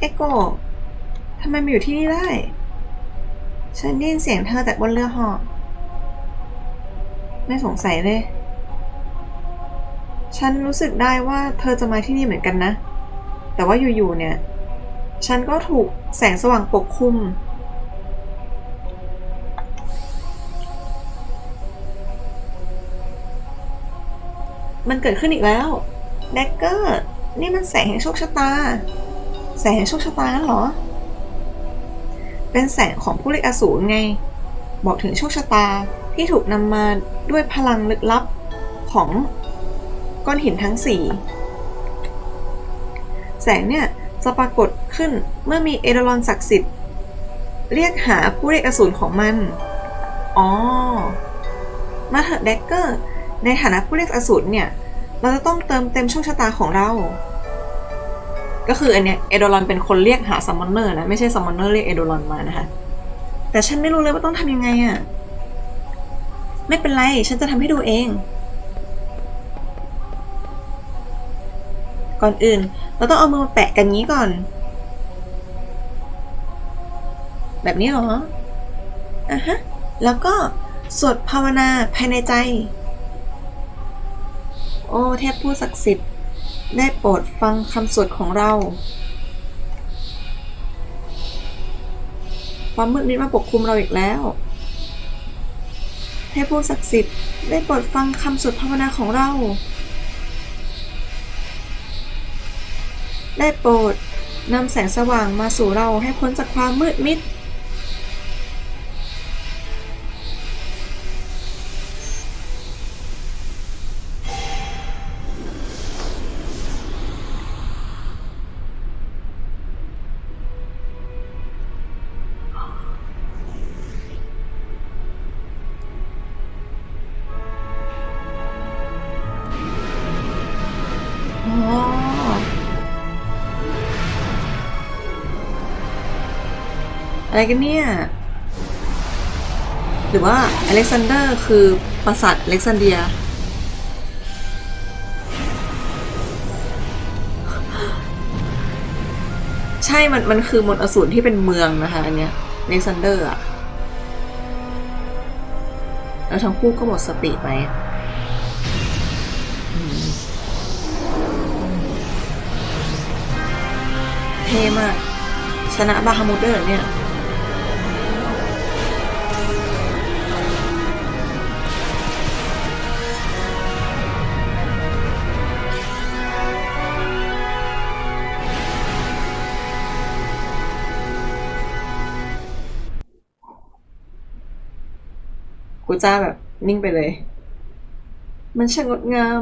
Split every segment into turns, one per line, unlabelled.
เอโกทำไมมาอยู่ที่นี่ได้ ฉันได้ยินเสียงเธอจากบนเรือหาะไม่สงสัยเลย ฉันรู้สึกได้ว่าเธอจะมาที่นี่เหมือนกันนะ แต่ว่าอยู่ๆเนี่ย ฉันก็ถูกแสงสว่างปกคลุม มันเกิดขึ้นอีกแล้ว แดกเกอร์ นี่มันแสงแห่งโชคชะตา แสงโชคชะตานั่นเหรอ เป็นแสงของผู้เล่นอสูรไง บอกถึงโชคชะตาที่ถูกนำมาด้วยพลังลึกลับของก้อนหินทั้งสี่แสงเนี่ยจะปรากฏขึ้นเมื่อมีเอเดรอนศักดิ์สิทธิ์ เรียกหาผู้เรียกอสูรของมัน อ๋อ มาเถอะแดกเกอร์ ในฐานะผู้เรียกอสูรเนี่ย เราจะต้องเติมเต็มโชคชะตาของเรา ก็คืออันเนี้ยเอโดรอนเป็นคนเรียกหาซัมมอนเนอร์นะ ไม่ใช่ซัมมอนเนอร์เรียกเอโดรอนมานะคะ แต่ฉันไม่รู้เลยว่าต้องทำยังไงอะไม่เป็นไร ฉันจะทำให้ดูเอง ก่อนอื่น เราต้องเอามือมาแปะกันงี้ก่อน แบบนี้เหรออะฮะ แล้วก็สวดภาวนาภายในใจ โอ้เทพผู้ศักดิ์สิทธิ์ ได้โปรดฟังคำสวดของเรา ความมืดมิดมาปกคลุมเราอีกแล้วเทพผู้ศักดิ์สิทธิ์ได้โปรดฟังคำสวดภาวนาของเรา ได้โปรดนำแสงสว่างมาสู่เราให้พ้นจากความมืดมิด อะไรกันเนี่ย หรือว่าอเล็กซานเดอร์คือปราสาทอเล็กซานเดีย ใช่ มัน มันคือมนอสูรที่เป็นเมืองนะคะอันเนี้ยอเล็กซานเดอร์อะแล้วทั้งคู่ก็หมดสติไปอืมเท่มาก ชนะบาฮามุดด้วยเหรอเนี่ย กูจ้าแบบนิ่งไปเลย มันช่างงดงาม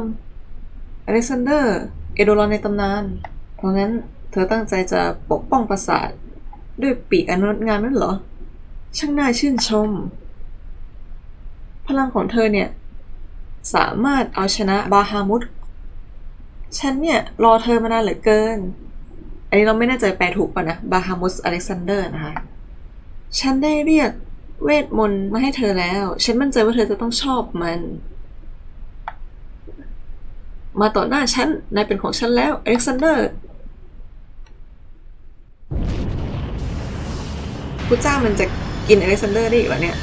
อเล็กซานเดอร์ เอโดรอนในตำนาน เพราะงั้นเธอตั้งใจจะปกป้องปราสาทด้วยปีกอันงดงามนั่นเหรอ ช่างน่าชื่นชม พลังของเธอเนี่ย สามารถเอาชนะบาฮามุดฉันเนี่ยรอเธอมานานเหลือเกิน อันนี้เราไม่แน่ใจแปลถูกป่ะนะ บาฮามุสอเล็กซานเดอร์นะคะ ฉันได้เรียก เวทมนต์มาให้เธอแล้ว ฉันมั่นใจว่าเธอจะต้องชอบมัน มาต่อหน้าฉัน นายเป็นของฉันแล้ว อเล็กซานเดอร์พุจ้ามันจะกินอเล็กซานเดอร์ได้อีกเหรอเนี่ย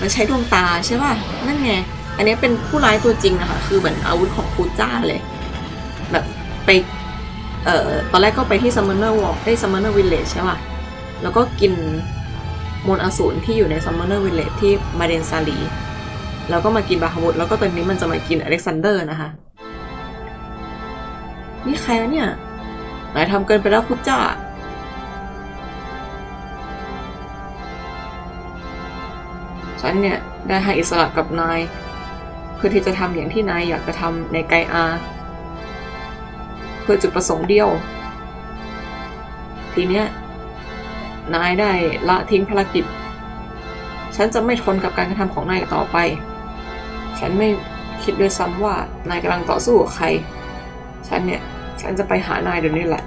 มันใช้ดวงตาใช่ป่ะ นั่นไง อันนี้เป็นผู้ร้ายตัวจริงนะคะ คือเหมือนอาวุธของพุจ้าเลย แบบไป เอ่อ ตอนแรกก็ไปที่ Summoner Walk ได้ Summoner Village ใช่ป่ะ แล้วก็กิน มนอสูรที่อยู่ใน Summoner Village ที่มาเดนซาลีแล้วก็มากินบาฮามุดแล้วก็ตอนนี้มันจะมากินอเล็กซานเดอร์นะคะ นี่ใครวะเนี่ยนายทำเกินไปแล้วพุทธจ้าฉันเนี่ย ได้ให้อิสระกับนาย เพื่อที่จะทำอย่างที่นายอยากจะทำในไกอาเพื่อจุดประสงค์เดียว ทีเนี้ย นายได้ละทิ้งภารกิจ ฉันจะไม่ทนกับการกระทำของนายต่อไป ฉันไม่คิดด้วยซ้ำว่านายกำลังต่อสู้กับใคร ฉันเนี่ย ฉันจะไปหานายเดี๋ยวนี้แหละ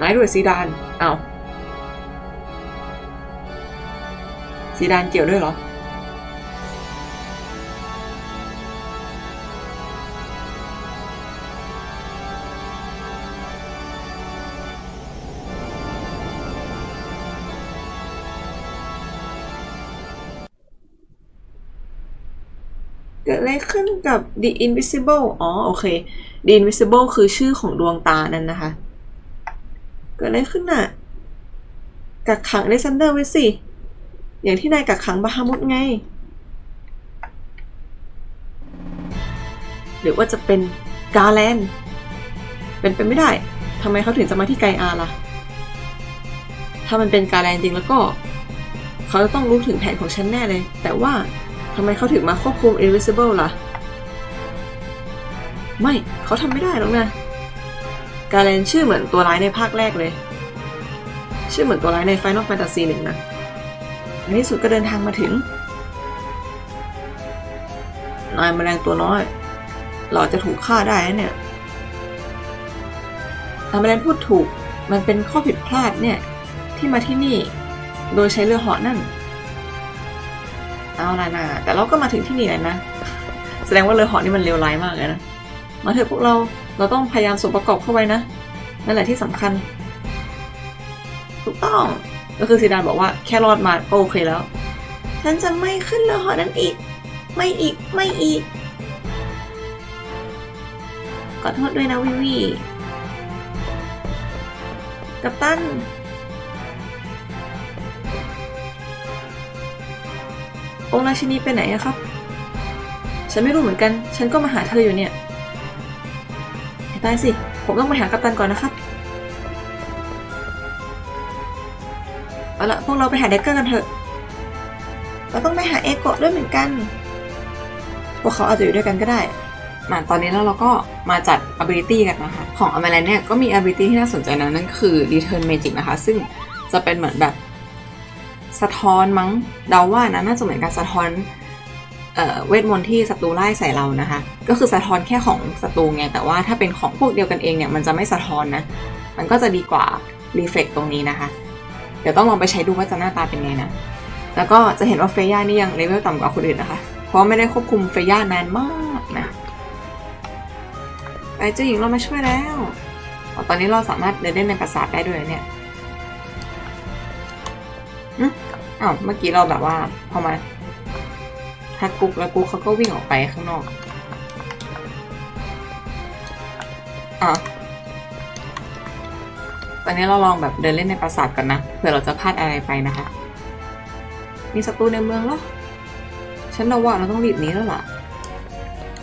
นายด้วยซีดาน เอา้าซีดานเกี่ยวด้วยเหรอ อะไรขึ้นกับ The Invisible อ๋อ โอเค The Invisible คือชื่อของดวงตานั่นนะคะ เกิดอะไรขึ้นน่ะ กักขังอเล็กซานเดอร์ไว้สิ อย่างที่นายกักขังบาฮามุดไง หรือว่าจะเป็นกาแลน เป็นไปไม่ได้ ทำไมเขาถึงจะมาที่ไกอาล่ะ ถ้ามันเป็นกาแลนจริงแล้วก็ เขาจะต้องรู้ถึงแผนของฉันแน่เลย แต่ว่าำไมเขาถึงมาควบคุม Invisible ล่ะ ไม่เขาทำไม่ได้หรอกนะ กาแลนชื่อเหมือนตัวร้ายในภาคแรกเลย ชื่อเหมือนตัวร้ายใน Final Fantasy หนึ่งนะในที่สุดก็เดินทางมาถึง นายแมลงตัวน้อย เราจะถูกฆ่าได้นะเนี่ยนายแมลงพูดถูกมันเป็นข้อผิดพลาดเนี่ย ที่มาที่นี่ โดยใช้เรือเหาะนั่น เอาละนะแต่เราก็มาถึงที่นี่แล้วนะ แสดงว่าเรือเหาะนี่มันเลวร้ายมากเลยนะ มาเถอะพวกเรา เราต้องพยายามสมประกอบเข้าไว้นะ นั่นแหละที่สำคัญ ถูกต้อง ก็คือซีดานบอกว่าแค่รอดมาก็โอเคแล้ว ฉันจะไม่ขึ้นเรือเหาะนั้นอีก ไม่อีก ไม่อีก ขอโทษด้วยนะวิวี กัปตัน องค์ราชินีไปไหนอะครับ ฉันไม่รู้เหมือนกัน ฉันก็มาหาเธออยู่เนี่ยให้ตายสิ ผมต้องไปหากัปตันก่อนนะครับ เอาละพวกเราไปหาเด็กเกอร์กันเถอะ เราต้องไปหาเอโกะด้วยเหมือนกัน พวกเขาอาจจะอยู่ด้วยกันก็ได้มาตอนนี้แล้วเราก็มาจัด ability กันนะคะ ของอเมรินเนี่ยก็มี ability ที่น่าสนใจนะนั่นคือ return magic นะคะ ซึ่งจะเป็นเหมือนแบบ สะท้อนมั้งเดาว่านะน่าจะเหมือนการสะท้อนเออเวทมนต์ที่ศัตรูไล่ใส่เรานะคะ ก็คือสะท้อนแค่ของศัตรูไงแต่ว่าถ้าเป็นของพวกเดียวกันเองเนี่ยมันจะไม่สะท้อนนะ มันก็จะดีกว่ารีเฟกตรงนี้นะคะ เดี๋ยวต้องลองไปใช้ดูว่าจะหน้าตาเป็นไงนะ แล้วก็จะเห็นว่าเฟย่านี่ยังเลเวลต่ำกว่าคนอื่นนะคะ เพราะไม่ได้ควบคุมเฟย่านานมากนะไปเจ้าหญิงเรามาช่วยแล้วอตอนนี้เราสามารถเดินเล่นในปราสาทได้ด้วยเนี่ย อ้าวเมื่อกี้เราแบบว่าพอมาทักกุกแล้วกุกเขาก็วิ่งออกไปข้างนอกอะตอนนี้เราลองแบบเดินเล่นในปราสาทกันนะเผื่อเราจะพลาดอะไรไปนะคะ มีศัตรูในเมืองเหรอฉันเดาว่าเราต้องรีบหนี้แล้วล่ะ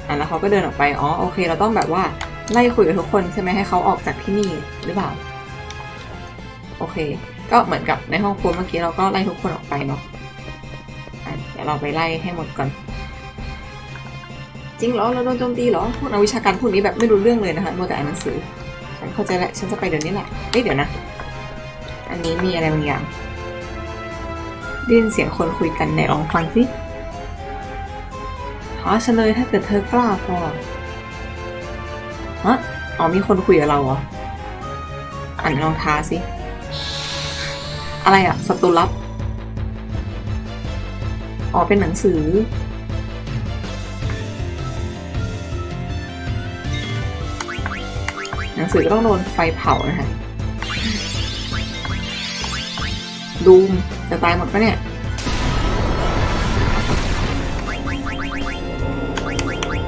อะแล้วเขาก็เดินออกไปอ๋อโอเค เราต้องแบบว่าไล่คุยกับทุกคนใช่ไหมให้เขาออกจากที่นี่หรือเปล่า โอเค ก็เหมือนกับในห้องครัวเมื่อกี้เราก็ไล่ทุกคนออกไปเนาะะเดี๋ยวเราไปไล่ให้หมดก่อน จริงเหรอเราโดนโจมตีเหรอพวกนักวิชาการพวกนี้แบบไม่รู้เรื่องเลยนะคะมัวแต่อ่านหนังสือ ฉันเข้าใจแล้วฉันจะไปเดี๋ยวนี้แหละเอ้ยเดี๋ยวนะ อันนี้มีอะไรบางอย่างได้ยินเสียงคนคุยกันไหนลองฟังสิท้าฉันเลยถ้าเกิดเธอกล้าพอฮะอ๋อมีคนคุยกับเราเหรออ่านลองท้าสิ อะไรอะศัตรูลับอ๋อ เป็นหนังสือ หนังสือก็ต้องโดนไฟเผานะคะดูมจะตายหมดปะเนี่ย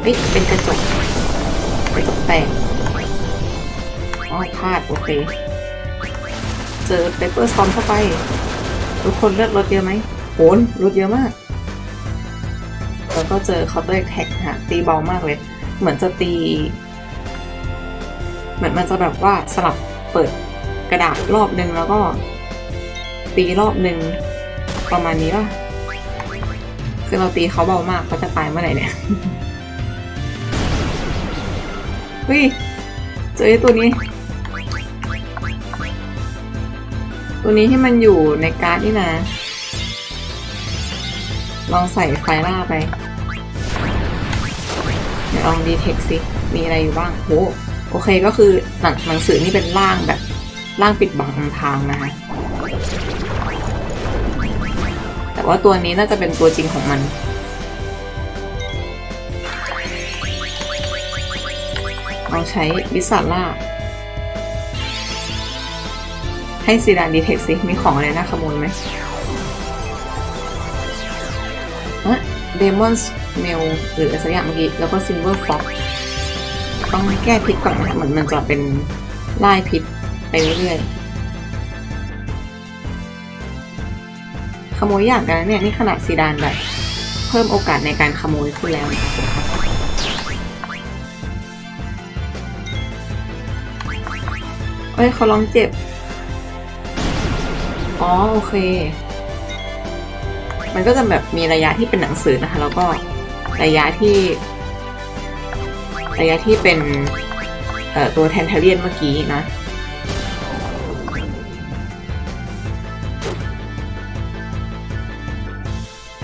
เฮ้ยเป็นกระจกกระจกแตกอ๋อพลาดโอเค เจอเปเปอร์ซอมเข้าไป ทุกคนเลือดลดเยอะไหมโหนลดเยอะมาก แล้วก็เจอเคาน์เตอร์แท็กค่ะตีเบามากเลย เหมือนจะตี เหมือนมันจะแบบว่าสลับเปิดกระดาษรอบนึงแล้วก็ ตีรอบนึงประมาณนี้ป่ะคือเราตีเขาเบามากเขาจะตายเมื่อไหร่เนี่ยเฮ้ยเจอไอ้ตัวนี้ ตัวนี้ที่มันอยู่ในการ์ดนี่นะ ลองใส่ไฟล่าไปเดี๋ยวลองดีเทคสิ มีอะไรอยู่บ้างโหโอเคก็คือหนังหนังสือนี่เป็นร่างแบบร่างปิดบังทางนะคะแต่ว่าตัวนี้น่าจะเป็นตัวจริงของมันเราใช้วิสาล่า ให้ซีดานดีเทคสิ มีของอะไรน่าขโมยไหมฮะ Demon's Mail หรืออะไรสักอย่างเมื่อกี้ แล้วก็ Silver Fox ต้องแก้พิษก่อนนะเหมือนมันจะเป็นไล่พิษไปเรื่อยๆ ขโมยยากกันนะเนี่ย นี่ขนาดซีดานแบบ เพิ่มโอกาสในการขโมยขึ้นแล้วเอ้ยเขาร้องเจ็บ อ๋อโอเค มันก็จะแบบมีระยะที่เป็นหนังสือนะคะ แล้วก็ระยะที่ ระยะที่เป็นเอ่อตัวแทนเทเลียนเมื่อกี้นะ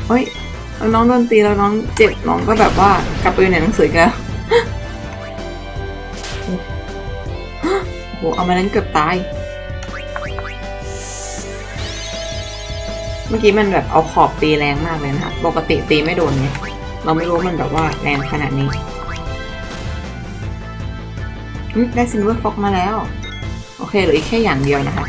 เฮ้ยน้องโดนตีแล้วน้องเจ็บน้องก็แบบว่ากลับไปอยู่ในหนังสือกแล้วโอ้โหเอามานั้นเกือบตาย เมื่อกี้มันแบบเอาขอบตีแรงมากเลยนะคะปกติตีไม่โดนเนี่ยเราไม่รู้มันแบบว่าแรงขนาดนี้ได้ซินเวอร์ฟ็อกมาแล้ว โอเคเหลืออีกแค่อย่างเดียวนะคะ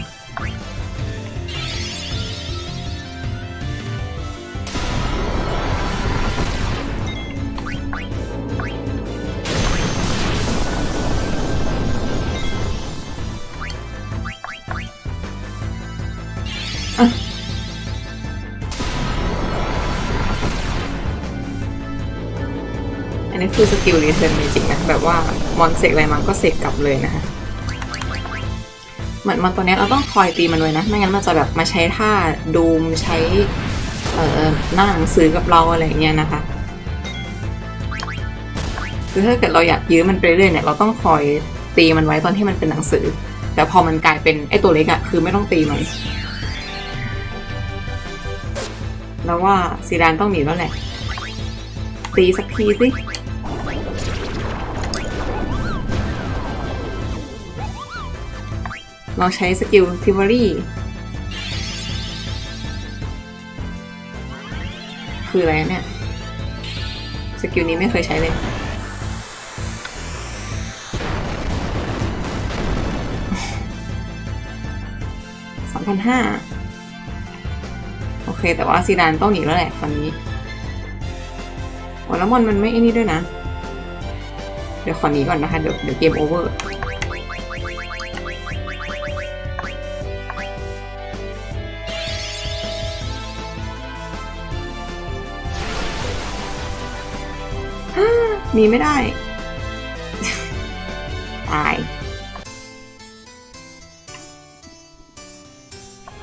สกิลรีเทิร์นจริงๆนะแบบว่ามอนเสกอะไรมันก็เสกกลับเลยนะคะเหมือนมันตัวเนี้ยเราต้องคอยตีมันไว้นะ ไม่งั้นมันจะแบบมาใช้ท่าดูมใช้เอ่อหน้าหนังสือกับเราอะไรเงี้ยนะคะคือถ้าเกิดเราอยากยื้อมันไปเรื่อยเนี่ยเราต้องคอยตีมันไว้ตอนที่มันเป็นหนังสือ แต่พอมันกลายเป็นไอ้ตัวเล็กอะคือไม่ต้องตีมันแล้วว่าซีดานต้องหนีแล้วแหละตีสักทีสิ เราใช้สกิลทิวอรี่คืออะไรเนี่ย สกิลนี้ไม่เคยใช้เลยสองพันห้าโอเค แต่ว่าซีดานต้องหนีแล้วแหละตอนนี้โอ้แล้วมอนมันไม่ไอ้นี่ด้วยนะ เดี๋ยวขอหนีก่อนนะคะ เดี๋ยวเดี๋ยวเกมโอเวอร์ หนีไม่ได้ ตาย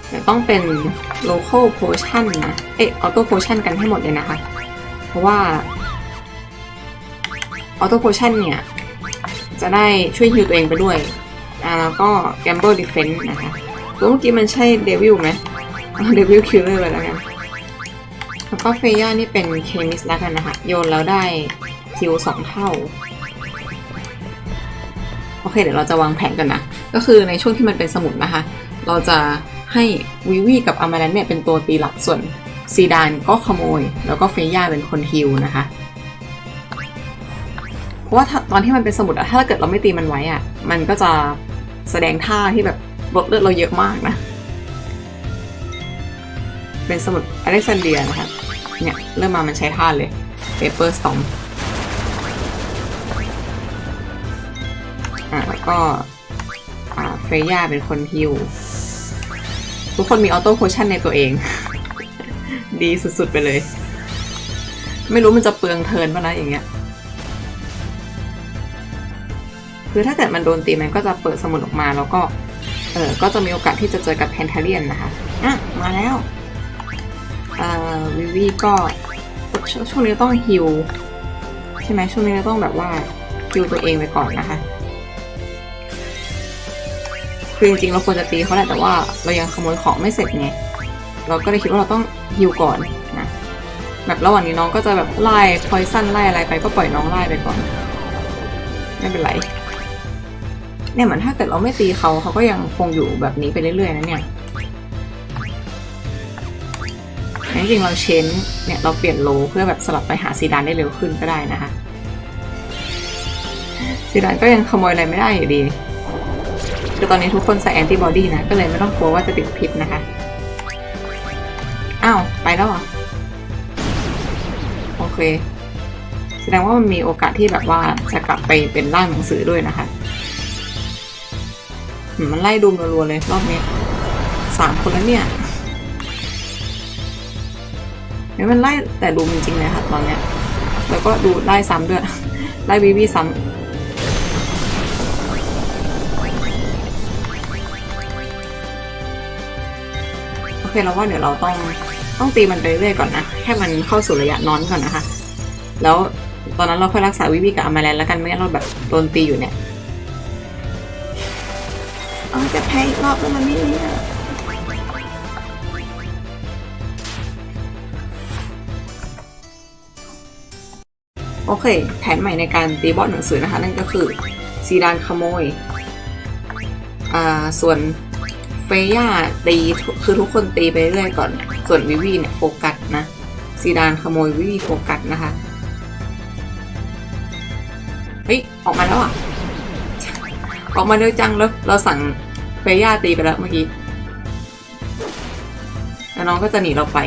เดี๋ยวต้องเป็น local potion นะ เอ๊ะ auto potion กันให้หมดเลยนะคะ เพราะว่า auto potion เนี่ย จะได้ช่วยฮิวตัวเองไปด้วย อ่าแล้วก็ gamble defense นะคะ ตัวเมื่อกี้มันใช่ devil ไหมเอา devil killer ไปแล้วกันแล้วก็เฟย่านี่เป็นเคมิสแล้วกันนะคะ โยนแล้วได้ คิวสองเท่า โอเค เดี๋ยวเราจะวางแผนกันนะ ก็คือในช่วงที่มันเป็นสมุดนะคะ เราจะให้วิวีกับอามาแลนเนี่ยเป็นตัวตีหลักส่วนซีดานก็ขโมย แล้วก็เฟย่าเป็นคนฮิวนะคะ เพราะว่าตอนที่มันเป็นสมุดอะถ้าเกิดเราไม่ตีมันไว้อะมันก็จะแสดงท่าที่แบบลดเลือดเราเยอะมากนะ เป็นสมุดอเล็กซานเดียนะคะ เนี่ย เริ่มมามันใช้ท่าเลย Paper Storm อ่าแล้วก็อ่าเฟย่าเป็นคนฮิวทุกคนมีออโต้โพชั่นในตัวเอง ดีสุดๆไปเลย ไม่รู้มันจะเปลืองเทินป่ะนะอย่างเงี้ยคือถ้าเกิดมันโดนตีมันก็จะเปิดสมุดออกมาแล้วก็ เออก็จะมีโอกาสที่จะเจอกับแพนทาเลียนนะคะ อะ มาแล้วเอ่อวิวีก็ชช่วงนี้ต้องฮิวใช่ไหมช่วงนี้ต้องแบบว่าฮิวตัวเองไปก่อนนะคะ คือจริงๆเราควรจะตีเขาแหละแต่ว่าเรายังขโมยของไม่เสร็จไงเราก็เลยคิดว่าเราต้องฮิวก่อนนะแบบระหว่างนี้น้องก็จะแบบไล่พอยสั้นไล่อะไรไปก็ปล่อยน้องไล่ไปก่อน ไม่เป็นไรเนี่ยเหมือนถ้าเกิดเราไม่ตีเขาเขาก็ยังคงอยู่แบบนี้ไปเรื่อยๆนะเนี่ยจริงๆเราเชนเนี่ยเราเปลี่ยนโลเพื่อแบบสลับไปหาซีดานได้เร็วขึ้นก็ได้นะคะซีดานก็ยังขโมยอะไรไม่ได้อยู่ดี คือตอนนี้ทุกคนใส่แอนติบอดีนะ ก็เลยไม่ต้องกลัวว่าจะติดพิษนะคะ อ้าว ไปแล้วเหรอ โอเค แสดงว่ามันมีโอกาสที่แบบว่าจะกลับไปเป็นร่างหนังสือด้วยนะคะ มันไล่ดูมรัวๆเลยรอบนี้สามคนแล้วเนี่ยเฮ้ยมันไล่แต่ดูมจริงๆเลยค่ะตอนเนี้ย แล้วก็ดูไล่ซ้ำด้วย ไล่วีวีซ้ำ เคเราว่าเดี๋ยวเราต้องต้องตีมันไปเรื่อยก่อนนะแค่มันเข้าสู่ระยะนอนก่อนนะคะ แล้วตอนนั้นเราค่อยรักษาวิวีกับอามาแลนแล้วกันไม่งั้นเราแบบโดนตีอยู่เนี่ยเอจะแพ้อีกรอบแล้วมันไม่เนี่ยโอเค แผนใหม่ในการตีบอสหนังสือนะคะ นั่นก็คือซีดานขโมย อ่า ส่วน เฟย่าตีคือทุกคนตีไปเรื่อยก่อน ส่วนวิวีเนี่ยโฟกัสนะซีดานขโมยวิวีโฟกัสนะคะ เฮ้ย ออกมาแล้วอะ ออกมาเร็วจังแล้วเราสั่งเฟย่าตีไปแล้วเมื่อกี้ แล้วน้องก็จะหนีเราไป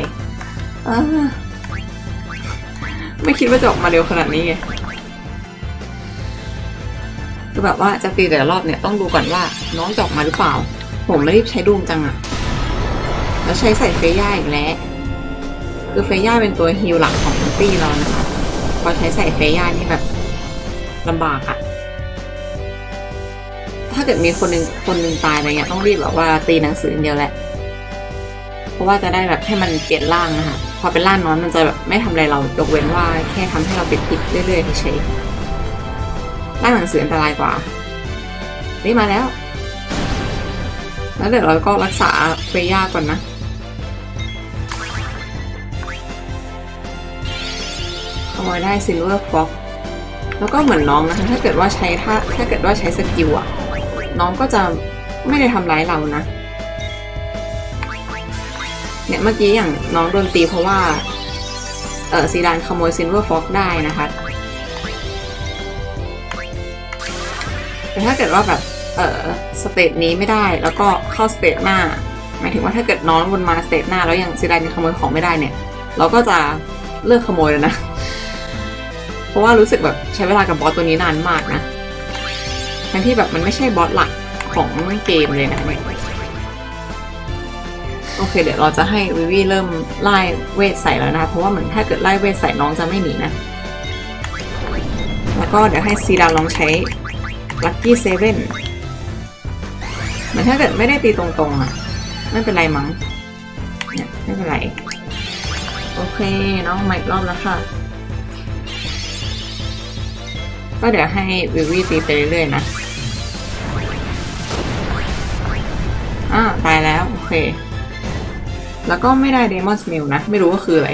เออไม่คิดว่าจะออกมาเร็วขนาดนี้ไงคือแบบว่าจะตีแต่ละรอบเนี่ยต้องดูก่อนว่าน้องจะออกมาหรือเปล่า ผมไม่รีบใช้ดูมจังอะแล้วใช้ใส่เฟย่าอีกแล้ว คือเฟย่าเป็นตัวฮิลหลักของตี้เรานะคะพอใช้ใส่เฟย่านี่แบบลำบากอะถ้าเกิดมีคนหนึ่งคนหนึ่งตายอะไรเงี้ยต้องรีบแบบว่าตีหนังสืออย่างเดียวแหละ เพราะว่าจะได้แบบให้มันเปลี่ยนร่างนะคะพอเป็นร่างน้อยมันจะแบบไม่ทำอะไรเรายกเว้นว่าแค่ทำให้เราติดติดเรื่อยๆเฉยร่างหนังสืออันตรายกว่านี่มาแล้ว แล้วเดี๋ยวเราก็รักษาเฟย่าก่อนนะ ขโมยได้ซิลเวอร์ฟ็อกแล้วก็เหมือนน้องนะคะ ถ้าเกิดว่าใช้ถ้าถ้าเกิดว่าใช้สกิลอะน้องก็จะไม่ได้ทำร้ายเรานะ เนี่ยเมื่อกี้อย่างน้องโดนตีเพราะว่า เออซีดานขโมยซิลเวอร์ฟ็อกได้นะคะ แต่ถ้าเกิดว่าแบบ เออสเตจนี้ไม่ได้แล้วก็เข้าสเตจหน้าหมายถึงว่าถ้าเกิดน้องวนมาสเตจหน้า แล้วยังซีดายังขโมยของไม่ได้เนี่ย เราก็จะเลิกขโมยแล้วนะ เพราะว่ารู้สึกแบบใช้เวลากับบอสตัวนี้นานมากนะทั้งที่แบบมันไม่ใช่บอสหลักของเกมเลยนะโอเค เดี๋ยวเราจะให้วิวีเริ่มไล่เวทใส่แล้วนะ เพราะว่าเหมือนถ้าเกิดไล่เวทใส่น้องจะไม่หนีนะ แล้วก็เดี๋ยวให้ซีดาลองใช้ลัคกี้เซเว่นเหมือน ถ้าเกิดไม่ได้ตีตรงๆอะ ไม่เป็นไรมั้งเนี่ยไม่เป็นไร โอเคน้องใหม่รอบแล้วค่ะ ก็เดี๋ยวให้วิวีตีไปเรื่อยๆนะอ่าตายแล้ว โอเค แล้วก็ไม่ได้เดมอนสมิลนะ ไม่รู้ว่าคืออะไร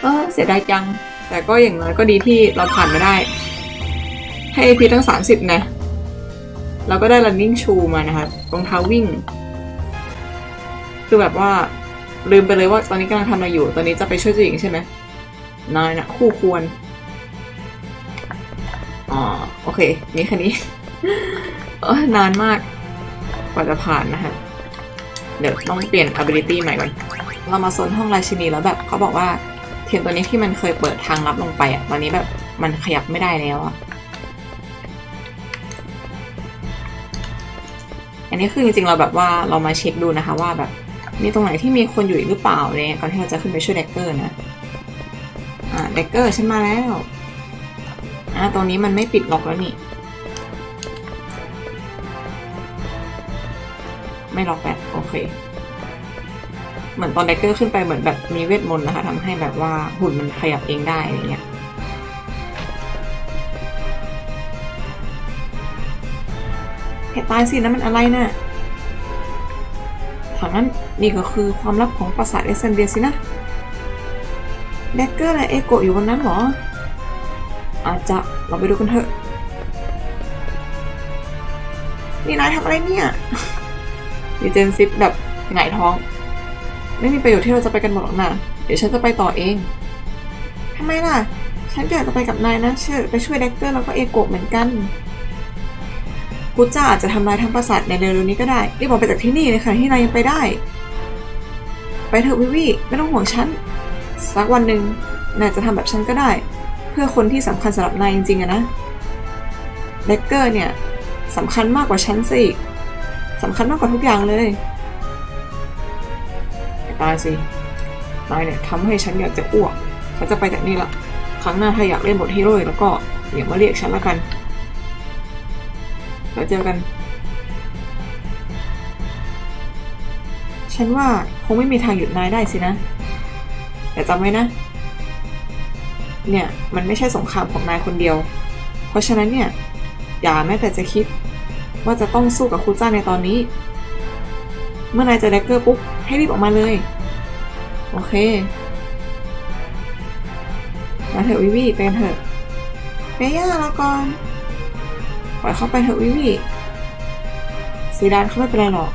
เออเสียดายจัง แต่ก็อย่างน้อยก็ดีที่เราผ่านมาได้ ให้พีทั้งสามสิบนะ เราก็ได้ running shoe มานะคะรองเท้าวิ่ง คือแบบว่าลืมไปเลยว่าตอนนี้กำลังทำอะไรอยู่ ตอนนี้จะไปช่วยเจ้าหญิงใช่ไหมนายนะคู่ควรอ๋อโอเคมีแค่นี้เออนานมากกว่าจะผ่านนะคะเดี๋ยวต้องเปลี่ยน ability ใหม่ก่อน เรามาโซนห้องราชินีแล้วแบบเขาบอกว่าเทียนตัวนี้ที่มันเคยเปิดทางลับลงไปอะตอนนี้แบบมันขยับไม่ได้แล้วอะ อันนี้คือจริงๆเราแบบว่าเรามาเช็คดูนะคะว่าแบบมีตรงไหนที่มีคนอยู่หรือเปล่าเนี่ยก่อนที่เราจะขึ้นไปช่วยเด็กเกอร์นะอ่าเด็กเกอร์ฉันมาแล้วอ่าตรงนี้มันไม่ปิดล็อกแล้วนี่ ไม่ล็อกแบบโอเค เหมือนตอนเด็กเกอร์ขึ้นไปเหมือนแบบมีเวทมนต์นะคะทำให้แบบว่าหุ่นมันขยับเองได้อะไรเงี้ย เหตุตายสินะมันอะไรนะ่ะถามนั้นนี่ก็คือความลับของปราสาทเอเซนเดียสินะแดกเกอร์และเอโกอยู่บนนั้นเหรอ อาจจะเราไปดูกันเถอะ นี่นายทำอะไรเนี่ยดิเจนซิปแบบหงายท้อง ไม่มีประโยชน์ที่เราจะไปกันหมดหรอกนะเดี๋ยวฉันจะไปต่อเองทำไมล่ะ ฉันอยากจะไปกับนายนะเชื่อไปช่วยแดกเกอร์แล้วก็เอโกเหมือนกัน กูจ้าอาจจะทำลายทั้งปราสาทในเร็วๆนี้ก็ได้รีบออกไปจากที่นี่ในขณะที่นายยังไปได้ ไปเถอะวิวีไม่ต้องห่วงฉันสักวันหนึ่งนายจะทำแบบฉันก็ได้ เพื่อคนที่สำคัญสำหรับนายจริงๆอะนะเบเกอร์เนี่ยสำคัญมากกว่าฉันซะอีกสำคัญมากกว่าทุกอย่างเลยไอ้ตายสินายเนี่ยทำให้ฉันอยากจะอ้วกฉันจะไปจากนี่ละครั้งหน้าถ้าอยากเล่นบทฮีโร่แล้วก็อย่ามาเรียกฉันละกัน แล้วเจอกัน ฉันว่าคงไม่มีทางหยุดนายได้สินะ แต่จำไว้นะ เนี่ย มันไม่ใช่สงครามของนายคนเดียว เพราะฉะนั้นเนี่ย อย่าแม้แต่จะคิด ว่าจะต้องสู้กับคูจ้าในตอนนี้ เมื่อนายเจะแดกเกอร์ปุ๊บ ให้รีบออกมาเลย โอเค มาเถอะวิวีไปกันเถอะเมย่าละก่อน ปล่อยเขาไปเถอะวิวีซีดานเขาไม่เป็นไรหรอก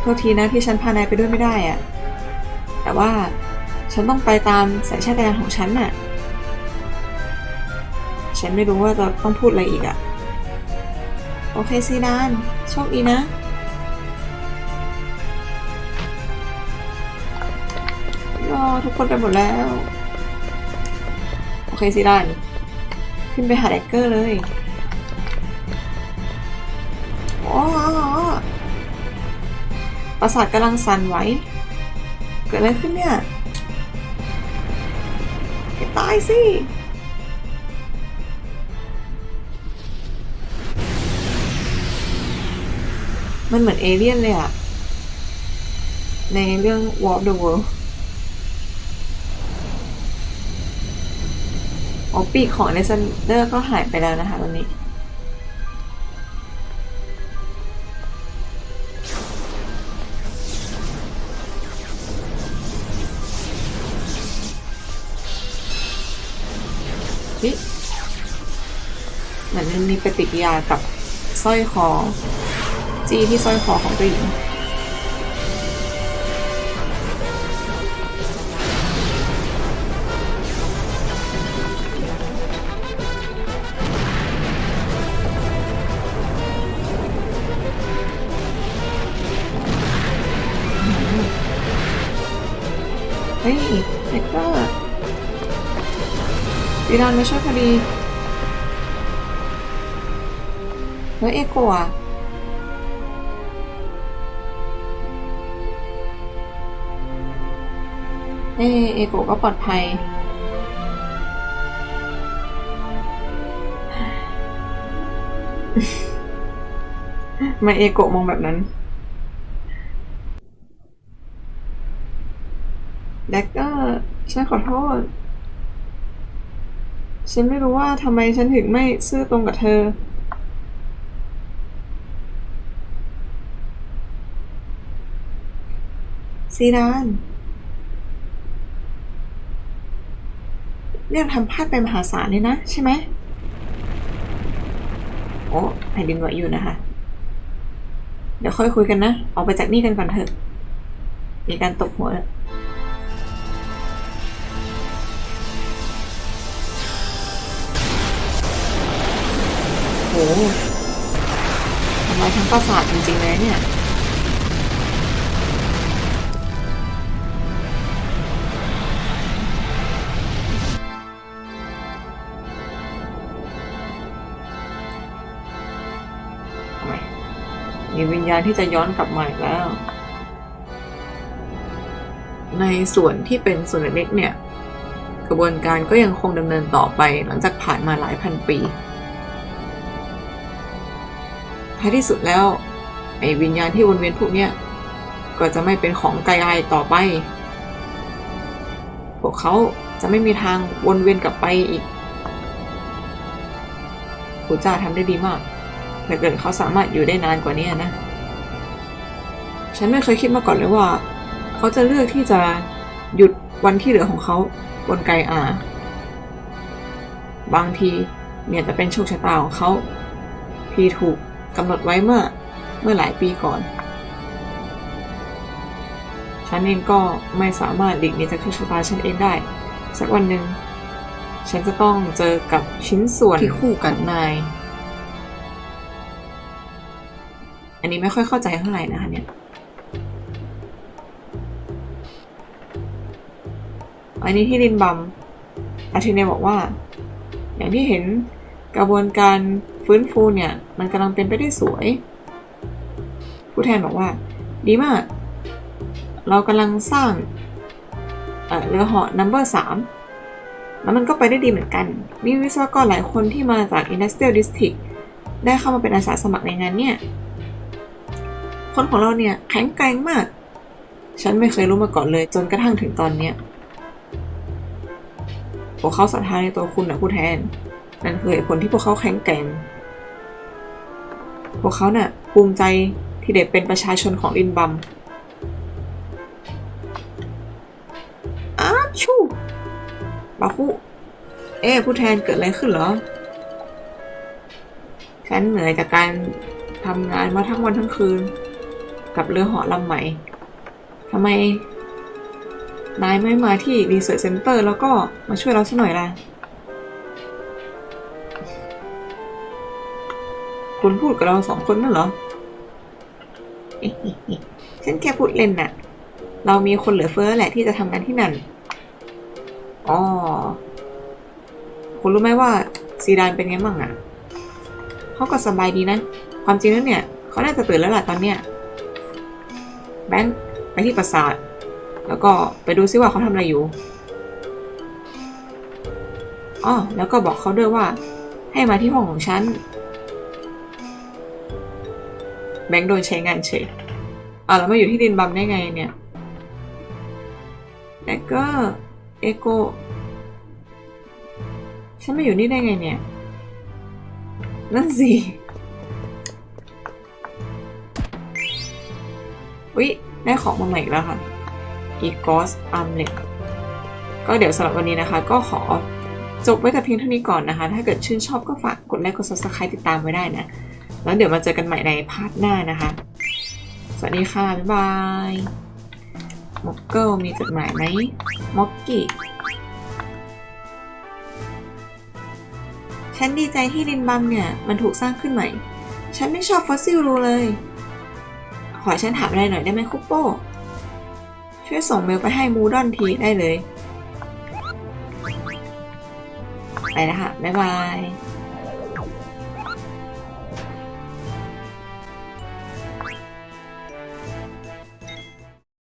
โทษทีนะที่ฉันพานายไปด้วยไม่ได้อะแต่ว่าฉันต้องไปตามสัญชาตญาณของฉันน่ะ ฉันไม่รู้ว่าจะต้องพูดอะไรอีกอะโอเคซีดานโชคดีนะรอทุกคนไปหมดแล้ว เคซีดานขึ้นไปหาแดกเกอร์เลยโอ้โอ้โอ้ประสาทกำลังสั่นไหว เกิดอะไรขึ้นเนี่ยตายสิมันเหมือนเอเลี่ยนเลยอะในเรื่อง War of the World อ๋อปีกของเลซันเดอร์ก็หายไปแล้วนะคะตอนนี้เฮ้ยเหมือนมันมีปฏิกิริยากับสร้อยคอจี้ที่สร้อยคอของตัวหญิง ฮ้ยเด็กก็ดีดานมาช่วยพอดีแล้วเอโกะเอเอโกะก็ปลอดภัยทำไมาเอโกะมองแบบนั้น แดกเกอร์ ฉันขอโทษ ฉันไม่รู้ว่าทำไมฉันถึงไม่ซื่อตรงกับเธอ ซีดาน เรื่องทำพลาดไปมหาศาลเลยนะ ใช่ไหม โอ้แผ่นดินไหวอยู่นะคะ เดี๋ยวค่อยคุยกันนะ ออกไปจากนี่กันก่อนเถอะ มีการตบหัวแล้ว หทำลายทั้งปราสาทจริงๆเลยเนี่ยทำไมมีวิญญาณที่จะย้อนกลับมาอีกแล้ว ในส่วนที่เป็นส่วนเล็กๆเนี่ย กระบวนการก็ยังคงดำเนินต่อไปหลังจากผ่านมาหลายพันปี ท้ายที่สุดแล้ว ไอ้วิญญาณที่วนเวียนพวกเนี้ยก็จะไม่เป็นของไกลๆต่อไป พวกเขาจะไม่มีทางวนเวียนกลับไปอีกผูจ้าทำได้ดีมากถ้าเกิดเขาสามารถอยู่ได้นานกว่านี้นะ ฉันไม่เคยคิดมาก่อนเลยว่า เขาจะเลือกที่จะหยุดวันที่เหลือของเขาบนไกอาบางทีเนี่ยจะเป็นโชคชะตาของเขาที่ถูก กำหนดไว้เมื่อเมื่อหลายปีก่อน ฉันเองก็ไม่สามารถหลีกหนีจากโชคชะตาฉันเองได้ สักวันหนึ่ง ฉันจะต้องเจอกับชิ้นส่วนที่คู่กันนาย อันนี้ไม่ค่อยเข้าใจเท่าไหร่นะคะเนี่ย อันนี้ที่ดินบัมอาเทเนบอกว่า อย่างที่เห็น กระบวนการฟื้นฟูเนี่ย มันกำลังเป็นไปได้สวย ผู้แทนบอกว่า ดีมาก เรากำลังสร้างเรือเหาะ number สามแล้วมันก็ไปได้ดีเหมือนกัน มีวิศวกรหลายคนที่มาจาก Industrial District ได้เข้ามาเป็นอาสาสมัครในงานเนี่ย คนของเราเนี่ยแข็งแกร่งมาก ฉันไม่เคยรู้มาก่อนเลยจนกระทั่งถึงตอนเนี้ยพวกเขาศรัทธาในตัวคุณนะผู้แทน นั่นคือเหตุผลที่พวกเขาแข็งแกร่ง พวกเขาเน่ะภูมิใจที่ได้เป็นประชาชนของลินบัมอ้าชูบาคุ เอ๊ผู้แทนเกิดอะไรขึ้นเหรอ ฉันเหนื่อยจากการทำงานมาทั้งวันทั้งคืน กับเรือหาะลำใหม่ทำไม นายไม่มาที่ Research Center แล้วก็มาช่วยเราสักหน่อยล่ะ คุณพูดกับเราสองคนนั่นเหรอ ฉันแค่พูดเล่นน่ะ เรามีคนเหลือเฟือแหละที่จะทำงานที่นั่น อ๋อ คุณรู้ไหมว่าซีดานเป็นไงบ้างอะ เขาก็สบายดีนะ ความจริงแล้วเนี่ย เขาน่าจะตื่นแล้วล่ะตอนเนี้ย แบงค์ไปที่ปราสาท แล้วก็ไปดูซิว่าเขาทำอะไรอยู่อ๋อแล้วก็บอกเขาด้วยว่า ให้มาที่ห้องของฉัน แบงค์โดนใช้งานเฉยอ่าแล้วมาอยู่ที่ดินบัมได้ไงเนี่ยแล้วก็เอโกฉันมาอยู่นี่ได้ไงเนี่ย นั่นสิวิได้ของมาใหม่อีกแล้วค่ะอีกอสอาร์มเล็กก็เดี๋ยวสำหรับวันนี้นะคะ ก็ขอจบไว้แต่เพียงเท่านี้ก่อนนะคะ ถ้าเกิดชื่นชอบก็ฝากกดไลค์กด subscribe ติดตามไว้ได้นะ แล้วเดี๋ยวมาเจอกันใหม่ในพาร์ทหน้านะคะ สวัสดีค่ะ บ๊ายบายม็อกเกิลมีจดหมายไหมม็อกกี้ฉันดีใจที่ลินบัมเนี่ย มันถูกสร้างขึ้นใหม่ ฉันไม่ชอบฟอสซิลรูเลย ขอฉันถามอะไรหน่อยได้ไหมคุปโป้ ช่วยส่งเมลไปให้มูดอนทีได้เลย ไปแล้วค่ะบ๊ายบาย